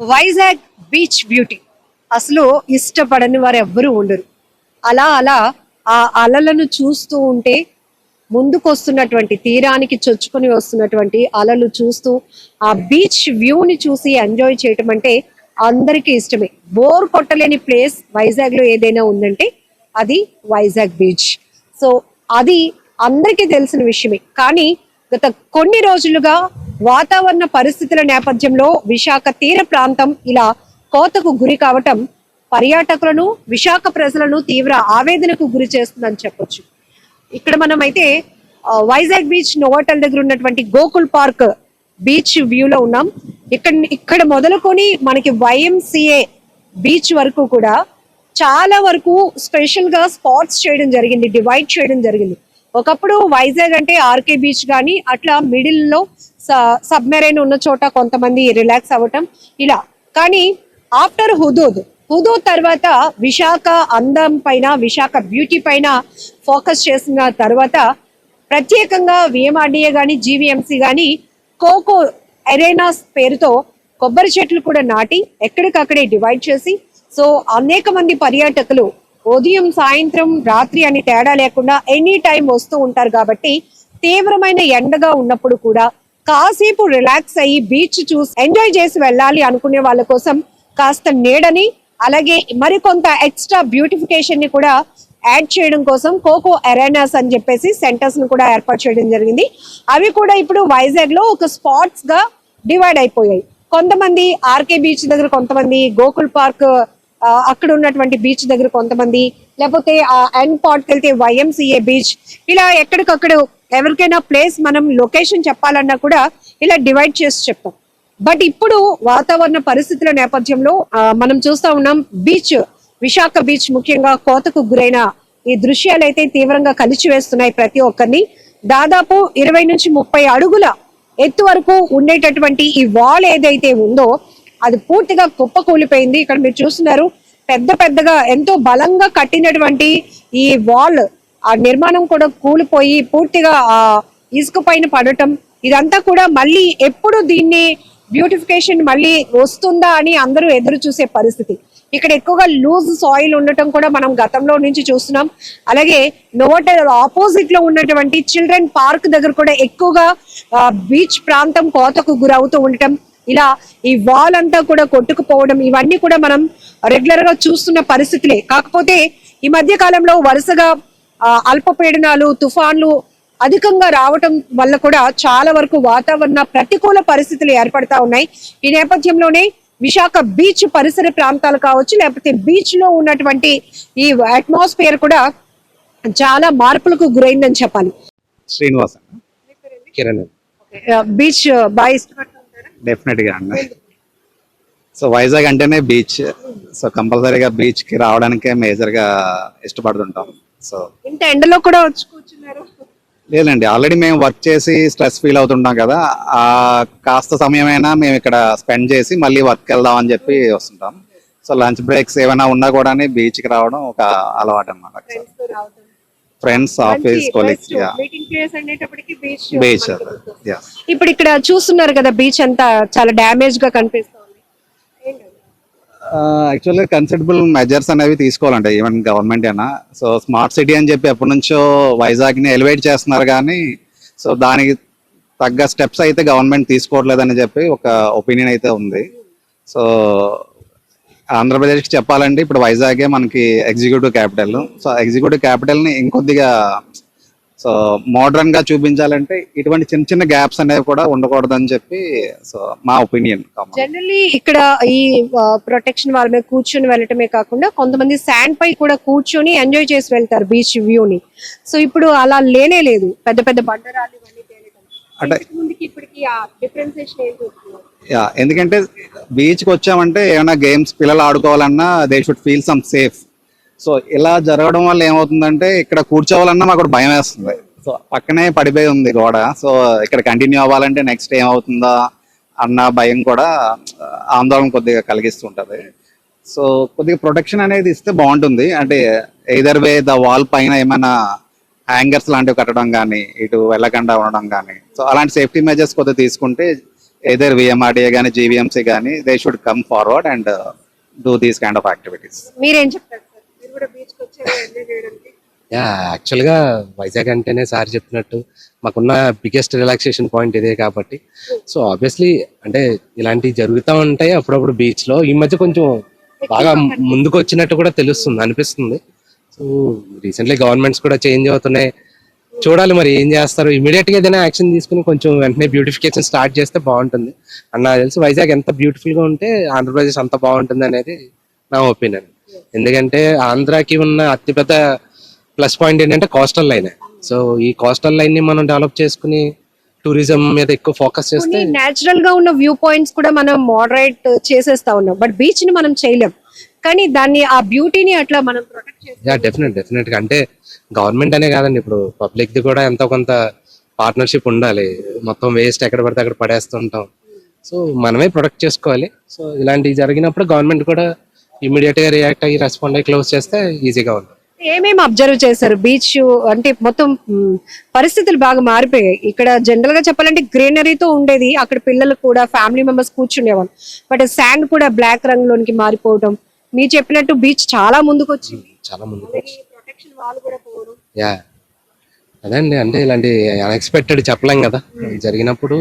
Vizag beach beauty. అసలు ఇష్టపడని వారు ఎవ్వరూ ఉండరు. అలా అలా ఆ అలలను చూస్తూ ఉంటే ముందుకు వస్తున్నటువంటి తీరానికి చొచ్చుకొని వస్తున్నటువంటి అలలు చూస్తూ ఆ బీచ్ వ్యూని చూసి ఎంజాయ్ చేయటం అంటే అందరికీ ఇష్టమే. బోర్ కొట్టలేని ప్లేస్ వైజాగ్లో ఏదైనా ఉందంటే అది వైజాగ్ బీచ్. సో అది అందరికీ తెలిసిన విషయమే. కానీ గత కొన్ని రోజులుగా వాతావరణ పరిస్థితుల నేపథ్యంలో విశాఖ తీర ప్రాంతం ఇలా కోతకు గురి కావటం పర్యాటకులను విశాఖ ప్రజలను తీవ్ర ఆవేదనకు గురి చేస్తుందని చెప్పొచ్చు. ఇక్కడ మనం అయితే వైజాగ్ బీచ్ నోవాటల్ దగ్గర ఉన్నటువంటి గోకుల్ పార్క్ బీచ్ వ్యూ లో ఉన్నాం. ఇక్కడ ఇక్కడ మొదలుకొని మనకి వైఎంసిఏ బీచ్ వరకు కూడా చాలా వరకు స్పెషల్గా స్పాట్స్ చేయడం జరిగింది డివైడ్ చేయడం జరిగింది. ఒకప్పుడు వైజాగ్ అంటే ఆర్కే బీచ్ కానీ అట్లా మిడిల్లో సబ్మెరైన్ ఉన్న చోట కొంతమంది రిలాక్స్ అవ్వటం ఇలా. కానీ ఆఫ్టర్ హుదూద్ హుదూద్ తర్వాత విశాఖ అందం పైన విశాఖ బ్యూటీ పైన ఫోకస్ చేసిన తర్వాత ప్రత్యేకంగా విఎంఆర్డీఏ కానీ జీవీఎంసీ కానీ కోకో ఎరేనాస్ పేరుతో కొబ్బరి చెట్లు కూడా నాటి ఎక్కడికక్కడే డివైడ్ చేసి సో అనేక మంది పర్యాటకులు ఉదయం సాయంత్రం రాత్రి అని తేడా లేకుండా ఎనీ టైం వస్తూ ఉంటారు కాబట్టి తీవ్రమైన ఎండగా ఉన్నప్పుడు కూడా కాసేపు రిలాక్స్ అయ్యి బీచ్ చూసి ఎంజాయ్ చేసి వెళ్ళాలి అనుకునే వాళ్ళ కోసం కాస్త నీడని అలాగే మరికొంత ఎక్స్ట్రా బ్యూటిఫికేషన్ని కూడా యాడ్ చేయడం కోసం కోకో అరేనాస్ అని చెప్పేసి సెంటర్స్ను కూడా ఏర్పాటు చేయడం జరిగింది. అవి కూడా ఇప్పుడు వైజాగ్లో ఒక స్పాట్స్గా డివైడ్ అయిపోయాయి. కొంతమంది ఆర్కే బీచ్ దగ్గర కొంతమంది గోకుల్ పార్క్ అక్కడ ఉన్నటువంటి బీచ్ దగ్గర కొంతమంది లేకపోతే ఆ ఎండ్ పాట్కి వెళ్తే వైఎంసీఏ బీచ్ ఇలా ఎక్కడికక్కడ ఎవరికైనా ప్లేస్ మనం లొకేషన్ చెప్పాలన్నా కూడా ఇలా డివైడ్ చేసి చెప్తాం. బట్ ఇప్పుడు వాతావరణ పరిస్థితుల నేపథ్యంలో మనం చూస్తా ఉన్నాం బీచ్ విశాఖ బీచ్ ముఖ్యంగా కోతకు గురైన ఈ దృశ్యాలు అయితే తీవ్రంగా కలిచి వేస్తున్నాయి ప్రతి ఒక్కరిని. దాదాపు ఇరవై నుంచి ముప్పై అడుగుల ఎత్తు వరకు ఉండేటటువంటి ఈ వాల్ ఏదైతే ఉందో అది పూర్తిగా కుప్పకూలిపోయింది ఇక్కడ మీరు చూస్తున్నారు పెద్ద పెద్దగా ఎంతో బలంగా కట్టినటువంటి ఈ వాల్ ఆ నిర్మాణం కూడా కూలిపోయి పూర్తిగా ఆ ఇసుక పైన పడటం ఇదంతా కూడా మళ్ళీ ఎప్పుడు దీన్ని బ్యూటిఫికేషన్ మళ్ళీ వస్తుందా అని అందరూ ఎదురు చూసే పరిస్థితి. ఇక్కడ ఎక్కువగా లూజ్ సాయిల్ ఉండటం కూడా మనం గతంలో నుంచి చూస్తున్నాం. అలాగే నోవటల్ ఆపోజిట్లో ఉన్నటువంటి చిల్డ్రన్ పార్క్ దగ్గర కూడా ఎక్కువగా బీచ్ ప్రాంతం కోతకు గురవుతూ ఉండటం ఇలా ఈ వాల్ అంతా కూడా కొట్టుకుపోవడం ఇవన్నీ కూడా మనం రెగ్యులర్గా చూస్తున్న పరిస్థితులే. కాకపోతే ఈ మధ్య కాలంలో వరుసగా అల్పపీడనాలు తుఫాన్లు అధికంగా రావటం వల్ల కూడా చాలా వరకు వాతావరణ ప్రతికూల పరిస్థితులు ఏర్పడతా ఉన్నాయి. ఈ నేపథ్యంలోనే విశాఖ బీచ్ పరిసర ప్రాంతాలు కావచ్చు లేకపోతే బీచ్లో ఉన్నటువంటి ఈ అట్మాస్ఫియర్ కూడా చాలా మార్పులకు గురైందని చెప్పాలి. శ్రీనివాస్. కిరణ్. బీచ్ బాగా ఇష్టపడుతుంటారా డెఫినెట్గా అన్న. సో వైజాగ్ అంటేనే బీచ్ సో కంపల్సరీగా బీచ్కి రావడానికే మేజర్గా ఇష్టపడుతుంటాం. సో ఇంత ఎండలో కూడా వచ్చి కూర్చున్నారు? లేదండి. ఆల్రెడీ మేము వర్క్ చేసి స్ట్రెస్ ఫీల్ అవుతుంటాం కదా. ఆ కాస్త సమయమైనా మేము ఇక్కడ స్పెండ్ చేసి మళ్ళీ వర్క్ వెళ్దాం అని చెప్పి వస్తుంటాం. సో లంచ్ బ్రేక్స్ ఏమైనా ఉన్నా కూడా బీచ్కి రావడం ఒక అలవాటు అన్నమాట. ఫ్రెండ్స్ ఆఫీస్ కొలీగ్స్ బీచ్ ఇప్పుడు ఇక్కడ చూస్తున్నారు కదా బీచ్ అంతా చాలా డ్యామేజ్గా కనిపిస్తుంది? యాక్చువల్గా కన్సిడరబుల్ మెజర్స్ అనేవి తీసుకోవాలండి ఈవెన్ గవర్నమెంట్ అయినా. సో స్మార్ట్ సిటీ అని చెప్పి ఎప్పటి నుంచో వైజాగ్ని ఎలివేట్ చేస్తున్నారు కానీ సో దానికి తగ్గ స్టెప్స్ అయితే గవర్నమెంట్ తీసుకోవట్లేదని చెప్పి ఒక ఒపీనియన్ అయితే ఉంది. సో ఆంధ్రప్రదేశ్కి చెప్పాలంటే ఇప్పుడు వైజాగే మనకి ఎగ్జిక్యూటివ్ క్యాపిటల్. సో ఎగ్జిక్యూటివ్ క్యాపిటల్ని ఇంకొద్దిగా సో మోడర్న్గా చూపించాలంటే ఇటువంటి చిన్న చిన్న గ్యాప్స్ అనేవి కూడా ఉండకూడదని చెప్పి సో మా ఒపీనియన్. జనరల్లీ ఇక్కడ ఈ ప్రొటెక్షన్ వాళ్ళ మీద కూర్చొని వెళ్ళటమే కాకుండా కొంతమంది శాండ్ పై కూడా కూర్చొని ఎంజాయ్ చేసి వెళ్తారు బీచ్ వ్యూ ని. సో ఇప్పుడు అలా లేనే లేదు. పెద్ద పెద్ద బండరాలు ఇవన్నీ అంటే-? యా ఎందుకంటే బీచ్కి వచ్చామంటే ఏమైనా గేమ్స్ పిల్లలు ఆడుకోవాలన్నా they should feel some safe so ఇలా జరగడం వల్ల ఏమవుతుందంటే ఇక్కడ కూర్చోవాలన్నా మాకు భయం వేస్తుంది. సో పక్కనే పడిపోయి ఉంది గోడ. సో ఇక్కడ కంటిన్యూ అవ్వాలంటే నెక్స్ట్ ఏమవుతుందా అన్న భయం కూడా ఆందోళన కొద్దిగా కలిగిస్తుంటది. సో కొద్దిగా ప్రొటెక్షన్ అనేది ఇస్తే బాగుంటుంది. అంటే ఎయిదర్ వే ద వాల్ పైన ఏమైనా హ్యాంగర్స్ లాంటివి కట్టడం కానీ ఇటు వెళ్ళకుండా ఉండడం కానీ సో అలాంటి సేఫ్టీ మెజర్స్ కొద్దిగా తీసుకుంటే ఏదర్ విఎంఆర్డిఏ కానీ జీవీఎంసీ కానీ they should come forward and do these kind of activities మీరేం చెప్తారు సార్? మీరు కూడా బీచ్కి వచ్చారు ఎంజాయ్ చేయడానికి? యా యాక్చువల్గా వైజాగ్ అంటేనే సార్ చెప్పినట్టు మాకున్న బిగ్గెస్ట్ రిలాక్సేషన్ పాయింట్ ఇదే కాబట్టి. సో ఆబ్వియస్లీ అంటే ఇలాంటివి జరుగుతూ ఉంటాయి అప్పుడప్పుడు బీచ్లో. ఈ మధ్య కొంచెం బాగా ముందుకు వచ్చినట్టు కూడా తెలుస్తుంది అనిపిస్తుంది. సో రీసెంట్లీ గవర్నమెంట్స్ కూడా చేంజ్ అవుతున్నాయి. చూడాలి మరి ఏం చేస్తారు. ఇమీడియట్గా ఏదైనా యాక్షన్ తీసుకుని కొంచెం వెంటనే బ్యూటిఫికేషన్ స్టార్ట్ చేస్తే బాగుంటుంది. అన్న నాకు వైజాగ్ ఎంత బ్యూటిఫుల్గా ఉంటే ఆంధ్రప్రదేశ్ అంత బాగుంటుంది అనేది నా ఒపీనియన్ ఎందుకంటే ఆంధ్రాకి ఉన్న అతిపెద్ద ప్లస్ పాయింట్ ఏంటంటే కోస్టల్ లైన్ సో ఈ కోస్టల్ లైన్ని మనం డెవలప్ చేసుకుని టూరిజం మీద ఎక్కువ ఫోకస్ చేస్తే నేచురల్గా ఉన్న వ్యూ పాయింట్స్ కూడా మనం మోడరేట్ చేసేస్తా ఉన్నాం. బట్ బీచ్ని మనం చేయలేం. కానీ దాన్ని ఆ బ్యూటీని అట్లా మనం ప్రొటెక్ట్ యా డెఫినెట్ డెఫినెట్గా అంటే గవర్నమెంట్ అనే కాదండి ఇప్పుడు పబ్లిక్ ది కూడా ఎంతో కొంత పార్ట్నర్షిప్ ఉండాలి. మొత్తం వేస్ట్ ఎక్కడ పడితే అక్కడ పడేస్తుంటాం సో మనమే ప్రొటెక్ట్ చేసుకోవాలి. సో ఇలాంటివి జరిగినప్పుడు గవర్నమెంట్ కూడా ఇమీడియట్గా రియాక్ట్ అయ్యి రెస్పాండ్ అయ్యి క్లోజ్ చేస్తే ఈజీగా ఉంటుంది. ఏమేమి అబ్జర్వ్ చేశారు? బీచ్ అంటే మొత్తం పరిస్థితులు బాగా మారిపోయాయి. ఇక్కడ జనరల్గా చెప్పాలంటే గ్రీనరీతో ఉండేది. అక్కడ పిల్లలు కూడా ఫ్యామిలీ మెంబర్స్ కూర్చునేవాళ్ళు. బట్ శాండ్ కూడా బ్లాక్ రంగులోనికి మారిపోవడం మీరు చెప్పినట్టు బీచ్ చాలా ముందుకు వచ్చింది చాలా ముందుకు యా. అదండి అంటే ఇలాంటి అన్ఎక్స్పెక్టెడ్ చెప్పలేం కదా. జరిగినప్పుడు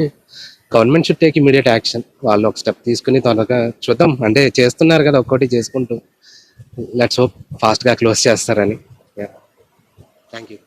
government should take immediate action వాళ్ళు ఒక స్టెప్ తీసుకుని త్వరగా చూద్దాం. అంటే చేస్తున్నారు కదా ఒక్కోటి చేసుకుంటూ. లెట్స్ హోప్ ఫాస్ట్గా క్లోజ్ చేస్తారని. Thank you